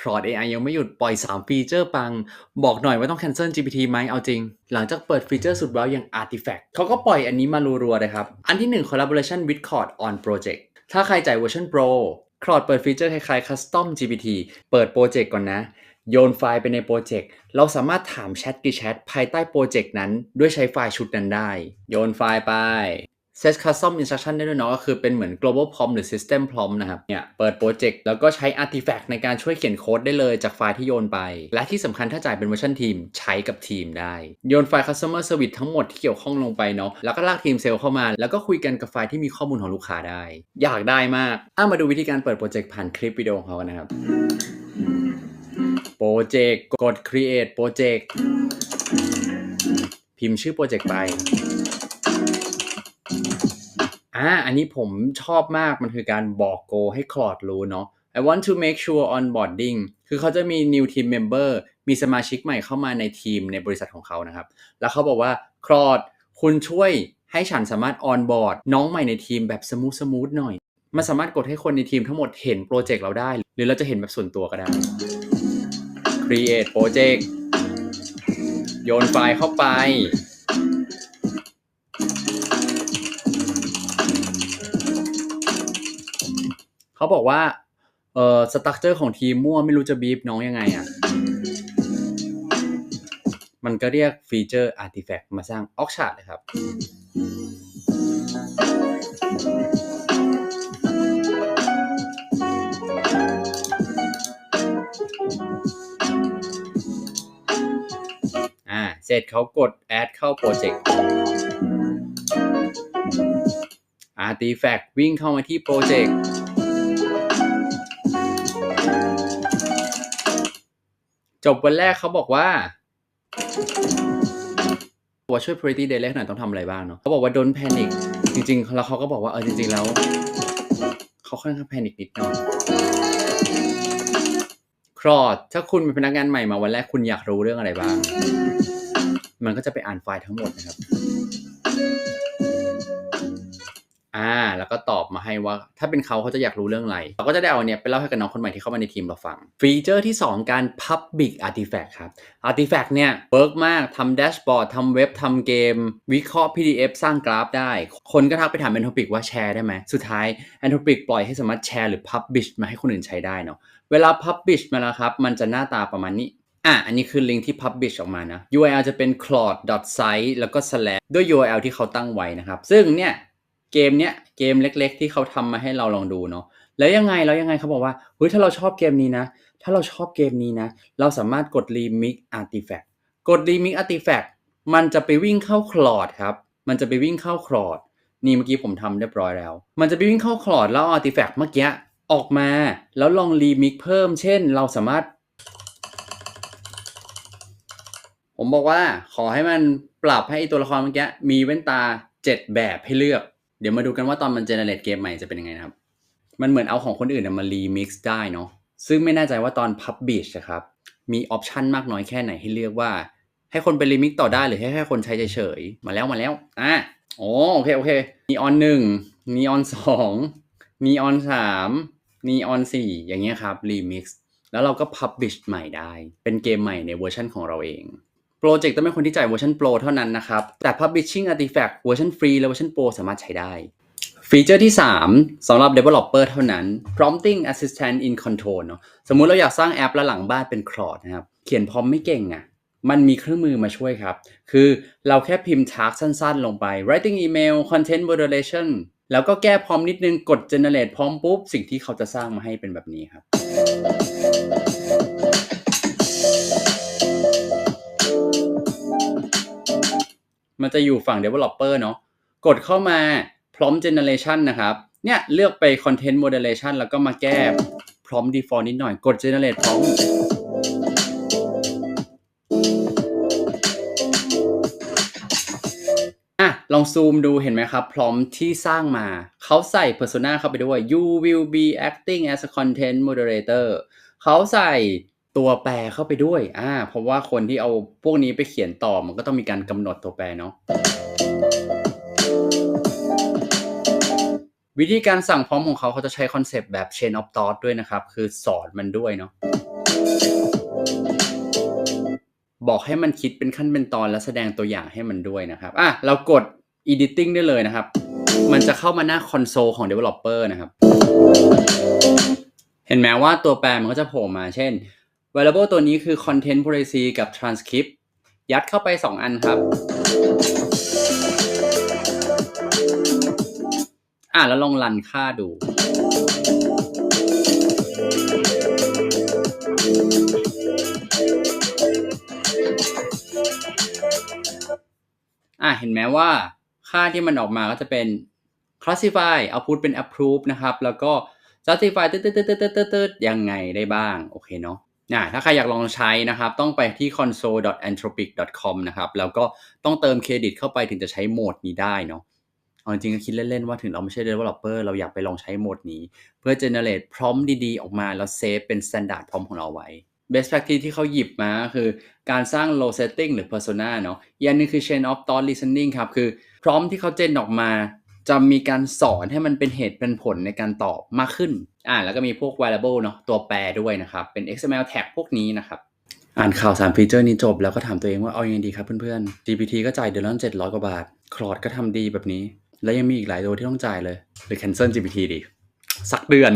c r o d AI ยังไม่หยุดปล่อย 3 ฟีเจอร์ปัง บอกหน่อยว่าต้อง cancel GPT ไหมเอาจริง หลังจากเปิดฟีเจอร์สุดว้าวอย่าง Artifact เขาก็ปล่อยอันนี้มารัวๆเลยครับ อันที่ 1 collaboration with c r o d on project ถ้าใครจ่ายเวอร์ชัน Pro c r o d เปิดฟีเจอร์คล้ายๆ custom GPT เปิดโปรเจกต์ก่อนนะ โยนไฟล์ไปในโปรเจกต์ เราสามารถถามแชทกี่แชทภายใต้โปรเจกต์นั้น ด้วยใช้ไฟล์ชุดนั้นได้ โยนไฟล์ไป set custom instruction ได้ด้วยเนาะก็คือเป็นเหมือน global prompt หรือ system prompt นะครับเนี่ยเปิดโปรเจกต์แล้วก็ใช้ artifact ในการช่วยเขียนโค้ดได้เลยจากไฟล์ที่โยนไป และที่สำคัญถ้าจ่ายเป็นเวอร์ชันทีมใช้กับทีมได้ โยนไฟล์ customer service ทั้งหมดที่เกี่ยวข้องลงไปเนาะแล้วก็ลากทีมเซลล์เข้ามา แล้วก็คุยกันกับไฟล์ที่มีข้อมูลของลูกค้าได้ อยากได้มากอะมาดูวิธีการเปิดโปรเจกต์ผ่านคลิปวิดีโอของเขากันนะครับโปรเจกต์กด create project พิมพ์ชื่อโปรเจกต์ไป อ่าอันนี้ผมชอบมากมันคือการบอกโกให้คลอดรู้เนาะ I want to make sure onboarding คือเขาจะมี new team member มีสมาชิกใหม่เข้ามาในทีมในบริษัทของเขานะครับ แล้วเขาบอกว่าคลอดคุณช่วยให้ฉันสามารถ onboard น้องใหม่ในทีมแบบสมูทสมูทหน่อย มันสามารถกดให้คนในทีมทั้งหมดเห็นโปรเจกต์เราได้ หรือเราจะเห็นแบบส่วนตัวก็ได้ create project โยนไฟล์เข้าไป เขาบอกว่าเอ่อสตั๊กเจอร์ของทีมมั่วไม่รู้จะบีบน้องยังไงอะ่ะ มันก็เรียกฟีเจอร์ Artifact มาสร้างออกชาร์เลยครับ อ่า เสร็จเขากด add เข้าโปรเจกต์ Artifact วิ่งเข้ามาที่โปรเจกต์ จบวันแรกเขาบอกว่าว่าช่วย Pretty Day แรกหน่อยต้องทำอะไรบ้างเนาะเขาบอกว่า don't panic จริงๆ แล้วเขาก็บอกว่า เออจริง ๆ แล้ว เขาค่อนข้างแพนิคนิดหน่อยครอดถ้าคุณเป็นพนักงานใหม่มาวันแรกคุณอยากรู้เรื่องอะไรบ้าง มันก็จะไปอ่านไฟล์ทั้งหมดนะครับ อ่า แล้วก็ตอบมาให้ว่า ถ้าเป็นเขาเขาจะอยากรู้เรื่องอะไร เราก็จะได้เอาเนี่ยไปเล่าให้กับน้องคนใหม่ที่เข้ามาในทีมเราฟัง ฟีเจอร์ที่ 2 การ Public Artifact ครับ Artifact เนี่ยเวิร์กมากทำแดชบอร์ดทำเว็บทำเกม วิเคราะห์ PDF สร้างกราฟได้ คนก็ทักไปถาม Anthropic ว่าแชร์ได้ไหม สุดท้าย Anthropic ปล่อยให้สามารถแชร์หรือ Publish มาให้คนอื่นใช้ได้เนาะเวลา Publish มาแล้วครับมันจะหน้าตาประมาณนี้อะ อันนี้คือลิงก์ที่ Publish ออกมานะ URL จะเป็น claude.site แล้วก็ slash ด้วย URL ที่เขาตั้งไว้นะครับ ซึ่งเนี่ย เกมเนี้ยเกมเล็ก ๆ ที่เขาทำมาให้เราลองดูเนาะแล้วยังไงแล้วยังไงเขาบอกว่าเฮ้ยถ้าเราชอบเกมนี้นะ ถ้าเราชอบเกมนี้นะ เราสามารถกด remix artifact กต์กด remix artifact มันจะไปวิ่งเข้าคลอดครับ มันจะไปวิ่งเข้าคลอดนี่เมื่อกี้ผมทำเรียบร้อยแล้ว มันจะไปวิ่งเข้าคลอดแล้ว artifact เมื่อกี้ออกมาแล้วลอง remix เพิ่ม เช่น เราสามารถ ผมบอกว่าขอให้มันปรับให้ตัวละครเมื่อกี้มีแว่นตา 7 แบบให้เลือก เดี๋ยวมาดูกันว่าตอนมันเจเนเรตเกมใหม่จะเป็นยังไงนะครับ มันเหมือนเอาของคนอื่นมารีมิกซ์ได้เนาะซึ่งไม่แน่ใจว่าตอน Publish นะครับมีออปชันมากน้อยแค่ไหนให้เลือกว่า ให้คนไปรีมิกซ์ต่อได้หรือให้แค่คนใช้เฉยๆมาแล้วมาแล้วอะโอโอเคโอเคนีออนหนึ่งนีออนสองนีออนสามนีออนสี่อย่างเงี้ยครับรีมิกซ์แล้วเราก็ Publish ใหม่ได้ เป็นเกมใหม่ในเวอร์ชันของเราเอง โปรเจกต์ต้องเป็นคนที่จ่ายเวอร์ชัน Pro เท่านั้นนะครับ แต่ Publishing Artifact เวอร์ชันฟรีและเวอร์ชัน Pro สามารถใช้ได้ ฟีเจอร์ที่ 3สำหรับ Developer เท่านั้น Prompting Assistant in Control เนาะสมมุติเราอยากสร้างแอปแล้วหลังบ้านเป็นคลอดนะครับ เขียนพร้อมไม่เก่งอะ่ะมันมีเครื่องมือมาช่วยครับ คือเราแค่พิมพ์ task สั้นๆ ลงไป writing email content moderation แล้วก็แก้พร้อมนิดนึง กด generate พร้อมปุ๊บ สิ่งที่เขาจะสร้างมาให้เป็นแบบนี้ครับ มันจะอยู่ฝั่ง developer เนาะกดเข้ามา prompt generation นะครับ เนี่ยเลือกไป content moderation แล้วก็มาแก้ prompt default นิดหน่อย กด generate prompt อะลองซูมดูเห็นไหมครับ พร้อมที่สร้างมา เขาใส่ persona เข้าไปด้วย you will be acting as a content moderator เขาใส่ ตัวแปรเข้าไปด้วย อ่า เพราะว่าคนที่เอาพวกนี้ไปเขียนต่อ มันก็ต้องมีการกำหนดตัวแปรเนาะ วิธีการสั่งพร้อมของเขาเขาจะใช้คอนเซปต์แบบ chain of thought ด้วยนะครับ คือสอนมันด้วยเนาะ บอกให้มันคิดเป็นขั้นเป็นตอนและแสดงตัวอย่างให้มันด้วยนะครับ อะ เรากด editing ได้เลยนะครับ มันจะเข้ามาหน้าคอนโซลของ developer นะครับ เห็นไหมว่าตัวแปรมันก็จะโผล่มา เช่น variable ตัวนี้คือ content policy กับ transcript ยัดเข้าไป 2 อันครับ อะแล้วลองรันค่าดู อะเห็นไหมว่าค่าที่มันออกมาก็จะเป็น classify output เป็น approve นะครับ แล้วก็ justify ตึ๊ดตึ๊ดตึ๊ดตึ๊ดตึ๊ดตึ๊ดยังไงได้บ้าง โอเคเนาะ อะถ้าใครอยากลองใช้นะครับ ต้องไปที่ console.anthropic.com นะครับแล้วก็ต้องเติมเครดิตเข้าไปถึงจะใช้โหมดนี้ได้เนาะเอาจริงๆก็คิดเล่น ๆ ว่าถึงเราไม่ใช่ developer เราอยากไปลองใช้โหมดนี้ เพื่อ generate prompt ดีๆ ออกมา แล้วเซฟเป็น standard prompt ของเราไว้ best practice ที่เขาหยิบมาคือการสร้าง low setting หรือ persona เนาะอีกอันหนึงคือ chain of thought reasoning ครับคือ prompt ที่เขาเจนออกมา จะมีการสอนให้มันเป็นเหตุเป็นผลในการตอบมากขึ้น อ่าแล้วก็มีพวก variable เนาะตัวแปรด้วยนะครับ เป็น XML tag พวกนี้นะครับ อ่านข่าว 3 ฟีเจอร์นี้จบ แล้วก็ถามตัวเองว่าเอาอยังไงดีครับเพื่อนๆ GPT ก็จ่ายเดือนละ700 กว่าบาท คลอดก็ทำดีแบบนี้ แล้วยังมีอีกหลายตัวที่ต้องจ่ายเลยหรือ cancel GPT ดี สักเดือน